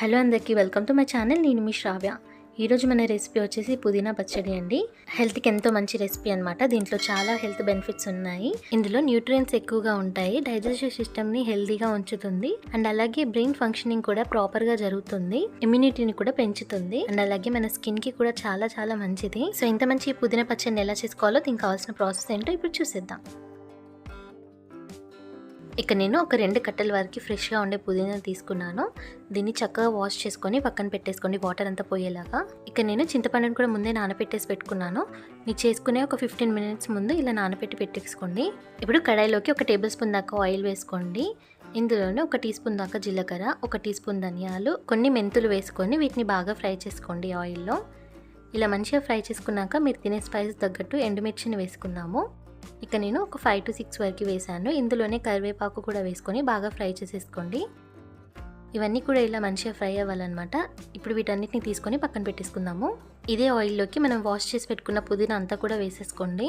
Hello అందరికీ welcome to my channel. నేను మీ శ్రావ్య. ఈరోజు మన రెసిపీ వచ్చేసి పుదీనా పచ్చడి అండి. హెల్త్కి ఎంతో మంచి రెసిపీ అనమాట దీంట్లో చాలా హెల్త్ బెనిఫిట్స్ ఉన్నాయి. ఇందులో న్యూట్రియన్స్ ఎక్కువగా ఉంటాయి. డైజెస్టివ్ సిస్టమ్ని హెల్తీగా ఉంచుతుంది. అండ్ అలాగే బ్రెయిన్ ఫంక్షనింగ్ కూడా ప్రాపర్గా జరుగుతుంది. ఇమ్యూనిటీని కూడా పెంచుతుంది. అండ్ అలాగే మన స్కిన్కి కూడా చాలా చాలా మంచిది. సో ఇంత మంచి పుదీనా పచ్చడిని ఎలా చేసుకోవాలో దీనికి కావాల్సిన ప్రాసెస్ ఏంటో ఇప్పుడు చూసేద్దాం. ఇక నేను ఒక రెండు కట్టెల వరకు ఫ్రెష్గా ఉండే పుదీనా తీసుకున్నాను. దీన్ని చక్కగా వాష్ చేసుకొని పక్కన పెట్టేసుకోండి వాటర్ అంతా పోయేలాగా. ఇక నేను చింతపండుని కూడా ముందే నానబెట్టేసి పెట్టుకున్నాను. మీరు చేసుకునే ఒక ఫిఫ్టీన్ మినిట్స్ ముందు ఇలా నానబెట్టి పెట్టేసుకోండి. ఇప్పుడు కడాయిలోకి ఒక టేబుల్ స్పూన్ దాకా ఆయిల్ వేసుకోండి. ఇందులోనే ఒక టీ స్పూన్ దాకా జీలకర్ర ఒక టీ స్పూన్ ధనియాలు కొన్ని మెంతులు వేసుకొని వీటిని బాగా ఫ్రై చేసుకోండి ఆయిల్లో. ఇలా మంచిగా ఫ్రై చేసుకున్నాక మీరు తినే స్పైస్ తగ్గట్టు ఎండుమిర్చిని వేసుకుందాము. ఇక నేను ఒక ఫైవ్ టు సిక్స్ వరకు వేసాను ఇందులోనే కరివేపాకు కూడా వేసుకొని బాగా ఫ్రై చేసేసుకోండి. ఇవన్నీ కూడా ఇలా మంచిగా ఫ్రై అవ్వాలన్నమాట. ఇప్పుడు వీటన్నిటిని తీసుకొని పక్కన పెట్టేసుకుందాము. ఇదే ఆయిల్లోకి మనం వాష్ చేసి పెట్టుకున్న పుదీనా అంతా కూడా వేసేసుకోండి.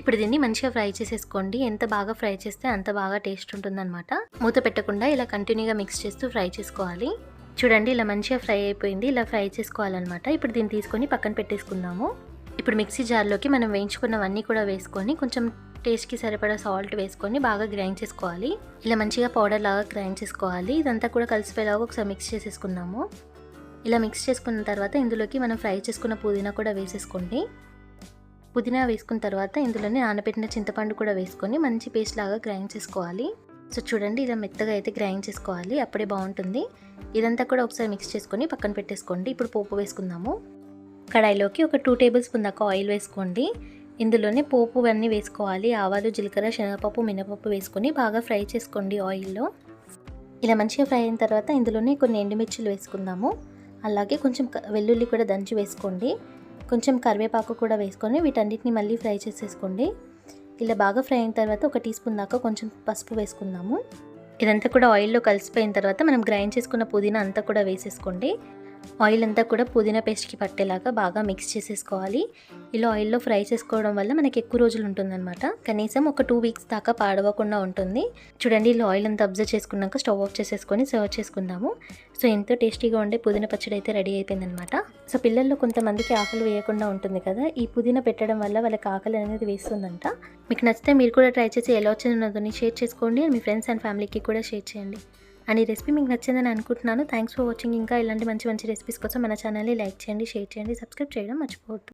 ఇప్పుడు దీన్ని మంచిగా ఫ్రై చేసేసుకోండి. ఎంత బాగా ఫ్రై చేస్తే అంత బాగా టేస్ట్ ఉంటుందన్నమాట. మూత పెట్టకుండా ఇలా కంటిన్యూగా మిక్స్ చేస్తూ ఫ్రై చేసుకోవాలి. చూడండి ఇలా మంచిగా ఫ్రై అయిపోయింది. ఇలా ఫ్రై చేసుకోవాలన్నమాట. ఇప్పుడు దీన్ని తీసుకొని పక్కన పెట్టేసుకుందాము. ఇప్పుడు మిక్సీ జార్లోకి మనం వేయించుకున్నవన్నీ కూడా వేసుకొని కొంచెం టేస్ట్కి సరిపడా సాల్ట్ వేసుకొని బాగా గ్రైండ్ చేసుకోవాలి. ఇలా మంచిగా పౌడర్ లాగా గ్రైండ్ చేసుకోవాలి. ఇదంతా కూడా కలిసిపోయేలాగా ఒకసారి మిక్స్ చేసేసుకున్నాము ఇలా మిక్స్ చేసుకున్న తర్వాత ఇందులోకి మనం ఫ్రై చేసుకున్న పుదీనా కూడా వేసేసుకోండి. పుదీనా వేసుకున్న తర్వాత ఇందులోనే నానబెట్టిన చింతపండు కూడా వేసుకొని మంచి పేస్ట్ లాగా గ్రైండ్ చేసుకోవాలి. సో చూడండి ఇలా మెత్తగా అయితే గ్రైండ్ చేసుకోవాలి. అప్పుడే బాగుంటుంది. ఇదంతా కూడా ఒకసారి మిక్స్ చేసుకొని పక్కన పెట్టేసుకోండి. ఇప్పుడు పోపు వేసుకుందాము. కడాయిలోకి ఒక టూ టేబుల్ స్పూన్ దాకా ఆయిల్ వేసుకోండి. ఇందులోనే పోపు అన్నీ వేసుకోవాలి. ఆవాలు జీలకర్ర శనగపప్పు మినపప్పు వేసుకొని బాగా ఫ్రై చేసుకోండి ఆయిల్లో. ఇలా మంచిగా ఫ్రై అయిన తర్వాత ఇందులోనే కొన్ని ఎండుమిర్చిలు వేసుకుందాము. అలాగే కొంచెం వెల్లుల్లి కూడా దంచి వేసుకోండి. కొంచెం కరివేపాకు కూడా వేసుకొని వీటన్నిటిని మళ్ళీ ఫ్రై చేసేసుకోండి. ఇలా బాగా ఫ్రై అయిన తర్వాత ఒక టీ స్పూన్ దాకా కొంచెం పసుపు వేసుకుందాము. ఇదంతా కూడా ఆయిల్లో కలిసిపోయిన తర్వాత మనం గ్రైండ్ చేసుకున్న పుదీనా అంతా కూడా వేసేసుకోండి. ఆయిల్ అంతా కూడా పుదీనా పేస్ట్కి పట్టేలాగా బాగా మిక్స్ చేసేసుకోవాలి. ఇలా ఆయిల్లో ఫ్రై చేసుకోవడం వల్ల మనకి ఎక్కువ రోజులు ఉంటుందన్నమాట. కనీసం ఒక టూ వీక్స్ దాకా పాడవకుండా ఉంటుంది. చూడండి ఇలా ఆయిల్ అంతా అబ్జర్వ్ చేసుకున్నాక స్టవ్ ఆఫ్ చేసేసుకొని సర్వ్ చేసుకుందాము. సో ఎంతో టేస్టీగా ఉండే పుదీనా పచ్చడి అయితే రెడీ అయిపోయిందనమాట సో పిల్లల్లో కొంతమందికి ఆకలి వేయకుండా ఉంటుంది కదా ఈ పుదీనా పెట్టడం వల్ల వాళ్ళకి ఆకలి అనేది వేస్తుందంట. మీకు నచ్చితే మీరు కూడా ట్రై చేసి ఎలా వచ్చిందో షేర్ చేసుకోండి. మీ ఫ్రెండ్స్ అండ్ ఫ్యామిలీకి కూడా షేర్ చేయండి. అండ్ ఈ రెసిపీ మీకు నచ్చిందని అనుకుంటున్నాను. థ్యాంక్స్ ఫర్ వాచింగ్ ఇంకా ఇలాంటి మంచి మంచి రెసిపీస్ కోసం మన ఛానల్ని లైక్ చేయండి షేర్ చేయండి సబ్స్క్రైబ్ చేయడం మర్చిపోవద్దు.